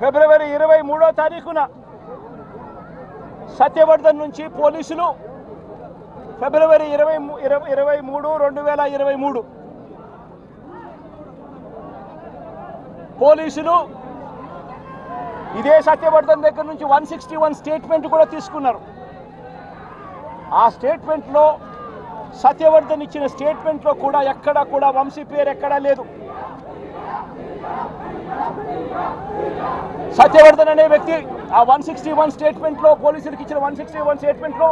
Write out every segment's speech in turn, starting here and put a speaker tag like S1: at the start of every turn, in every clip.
S1: ఫిబ్రవరి ఇరవై మూడో తారీఖున సత్యవర్ధన్ నుంచి పోలీసులు ఫిబ్రవరి ఇరవై ఇరవై ఇరవై మూడు రెండు వేల ఇరవై మూడు పోలీసులు ఇదే సత్యవర్ధన్ దగ్గర నుంచి వన్ సిక్స్టీ వన్ స్టేట్మెంట్ కూడా తీసుకున్నారు. ఆ స్టేట్మెంట్లో సత్యవర్ధన్ ఇచ్చిన స్టేట్మెంట్లో కూడా ఎక్కడా కూడా వంశీ పేరు ఎక్కడా లేదు. సత్యవర్ధన్ అనే వ్యక్తి ఆ వన్ సిక్స్టీ వన్ స్టేట్మెంట్లో పోలీసులకు ఇచ్చిన వన్ సిక్స్టీ వన్ స్టేట్మెంట్లో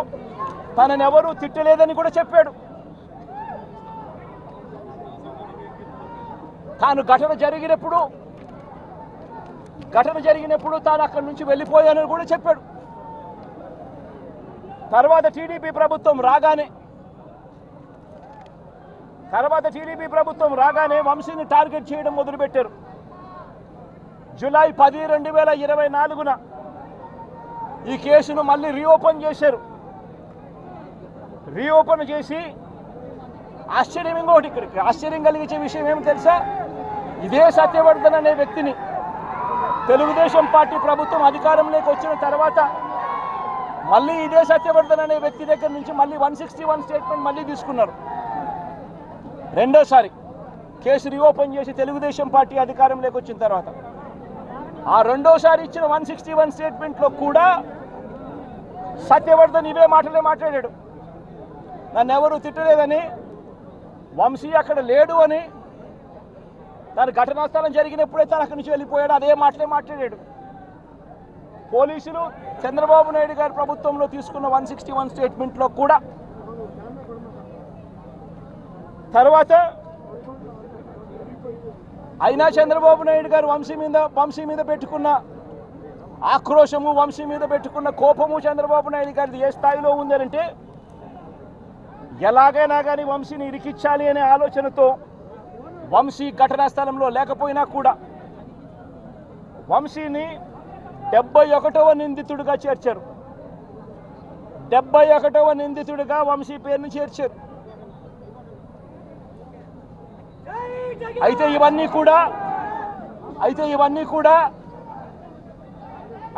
S1: తనని ఎవరూ తిట్టలేదని కూడా చెప్పాడు. తాను ఘటన జరిగినప్పుడు ఘటన జరిగినప్పుడు తాను అక్కడి నుంచి వెళ్ళిపోయానని కూడా చెప్పాడు. తర్వాత టీడీపీ ప్రభుత్వం రాగానే తర్వాత టీడీపీ ప్రభుత్వం రాగానే వంశీని టార్గెట్ చేయడం మొదలుపెట్టారు. జూలై పది రెండు వేల ఇరవై నాలుగున ఈ కేసును మళ్ళీ రీఓపెన్ చేశారు. రీఓపెన్ చేసి ఆశ్చర్యం ఇంకోటి ఇక్కడికి ఆశ్చర్యం కలిగించే విషయం ఏమి తెలుసా? ఇదే సత్యవర్ధన్ అనే వ్యక్తిని తెలుగుదేశం పార్టీ ప్రభుత్వం అధికారంలోకి వచ్చిన తర్వాత మళ్ళీ ఇదే సత్యవర్ధన్ అనే వ్యక్తి దగ్గర నుంచి మళ్ళీ వన్ సిక్స్టీ వన్ స్టేట్మెంట్ మళ్ళీ తీసుకున్నారు. రెండోసారి కేసు రీఓపెన్ చేసి తెలుగుదేశం పార్టీ అధికారంలోకి వచ్చిన తర్వాత ఆ రెండోసారి ఇచ్చిన వన్ సిక్స్టీ వన్ స్టేట్మెంట్లో కూడా సత్యవర్ధన్ ఇవే మాటలే మాట్లాడాడు. నన్ను ఎవరు తిట్టలేదని వంశీ అక్కడ లేడు అని తన ఘటనా స్థలం జరిగినప్పుడే తను అక్కడి నుంచి వెళ్ళిపోయాడు అదే మాటలే మాట్లాడాడు. పోలీసులు చంద్రబాబు నాయుడు గారి ప్రభుత్వంలో తీసుకున్న వన్ సిక్స్టీ వన్ స్టేట్మెంట్లో కూడా తర్వాత అయినా చంద్రబాబు నాయుడు గారు వంశీ మీద వంశీ మీద పెట్టుకున్న ఆక్రోశము వంశీ మీద పెట్టుకున్న కోపము చంద్రబాబు నాయుడు గారిది ఏ స్థాయిలో ఉందనంటే ఎలాగైనా కానీ వంశీని ఇరికిచ్చాలి అనే ఆలోచనతో వంశీ ఘటనా స్థలంలో లేకపోయినా కూడా వంశీని డెబ్బై ఒకటవ నిందితుడిగా చేర్చారు. డెబ్బై ఒకటవ నిందితుడిగా వంశీ పేరుని చేర్చారు. అయితే ఇవన్నీ కూడా అయితే ఇవన్నీ కూడా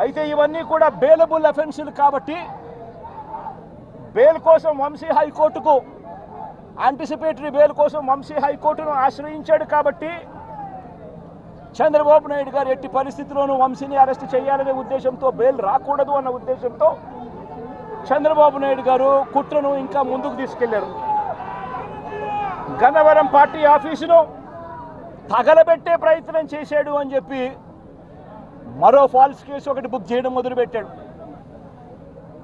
S1: అయితే ఇవన్నీ కూడా బేలబుల్ అఫెన్సులు కాబట్టి బెయిల్ కోసం వంశీ హైకోర్టుకు యాంటిసిపేటరీ బెయిల్ కోసం వంశీ హైకోర్టును ఆశ్రయించాడు కాబట్టి చంద్రబాబు నాయుడు గారు ఎట్టి పరిస్థితిలోనూ వంశీని అరెస్ట్ చేయాలనే ఉద్దేశంతో బెయిల్ రాకూడదు అన్న ఉద్దేశంతో చంద్రబాబు నాయుడు గారు కుట్రను ఇంకా ముందుకు తీసుకెళ్ళారు. గన్నవరం పార్టీ ఆఫీసును తగలబెట్టే ప్రయత్నం చేశాడు అని చెప్పి మరో ఫాల్స్ కేసు ఒకటి బుక్ చేయడం మొదలుపెట్టాడు.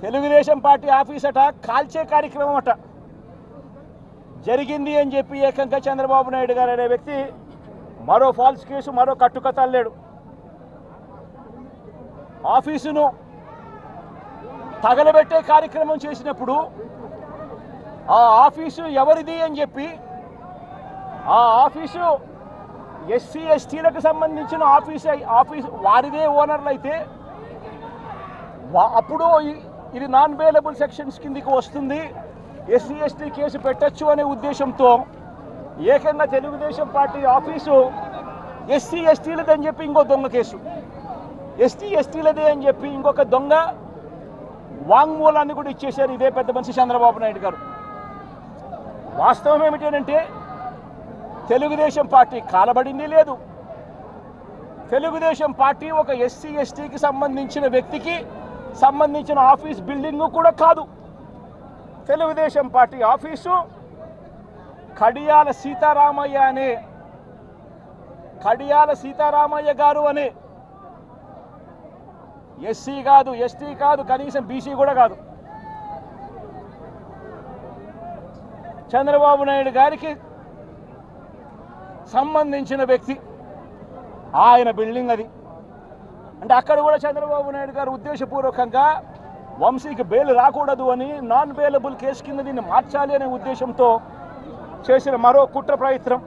S1: తెలుగుదేశం పార్టీ ఆఫీస్ అట కాల్చే కార్యక్రమం అట. జరిగింది అని చెప్పి ఏకంగా చంద్రబాబు నాయుడు గారు అనే వ్యక్తి మరో ఫాల్స్ కేసు మరో కట్టుకతల్లాడు ఆఫీసును తగలబెట్టే కార్యక్రమం చేసినప్పుడు ఆ ఆఫీసు ఎవరిది అని చెప్పి ఆ ఆఫీసు ఎస్సీ ఎస్టీలకు సంబంధించిన ఆఫీస్ ఆఫీస్ వారిదే ఓనర్లు అయితే అప్పుడు ఇది నాన్ వేలబుల్ సెక్షన్స్ కిందికి వస్తుంది. ఎస్సీ ఎస్టీ కేసు పెట్టచ్చు అనే ఉద్దేశంతో ఏకంగా తెలుగుదేశం పార్టీ ఆఫీసు ఎస్సీ అని చెప్పి ఇంకో దొంగ కేసు. ఎస్టీ ఎస్టీలదే అని చెప్పి ఇంకొక దొంగ వాంగ్మూలాన్ని కూడా ఇచ్చేశారు ఇదే పెద్ద మనిషి చంద్రబాబు నాయుడు గారు. వాస్తవం ఏమిటంటే తెలుగుదేశం పార్టీ కాలబడింది లేదు. తెలుగుదేశం పార్టీ ఒక ఎస్సీ ఎస్టీకి సంబంధించిన వ్యక్తికి సంబంధించిన ఆఫీస్ బిల్డింగ్ కూడా కాదు. తెలుగుదేశం పార్టీ ఆఫీసు కడియాల సీతారామయ్య అనే కడియాల సీతారామయ్య గారు అనే ఎస్సీ కాదు ఎస్టీ కాదు కనీసం బీసీ కూడా కాదు. చంద్రబాబు నాయుడు గారికి సంబంధించిన వ్యక్తి. ఆయన బిల్డింగ్ అది. అంటే అక్కడ కూడా చంద్రబాబు నాయుడు గారు ఉద్దేశపూర్వకంగా వంశీకి బెయిల్ రాకూడదు అని నాన్ బెయిలబుల్ కేసు కింద దీన్ని మార్చాలి అనే ఉద్దేశంతో చేసిన మరో కుట్ర ప్రయత్నం.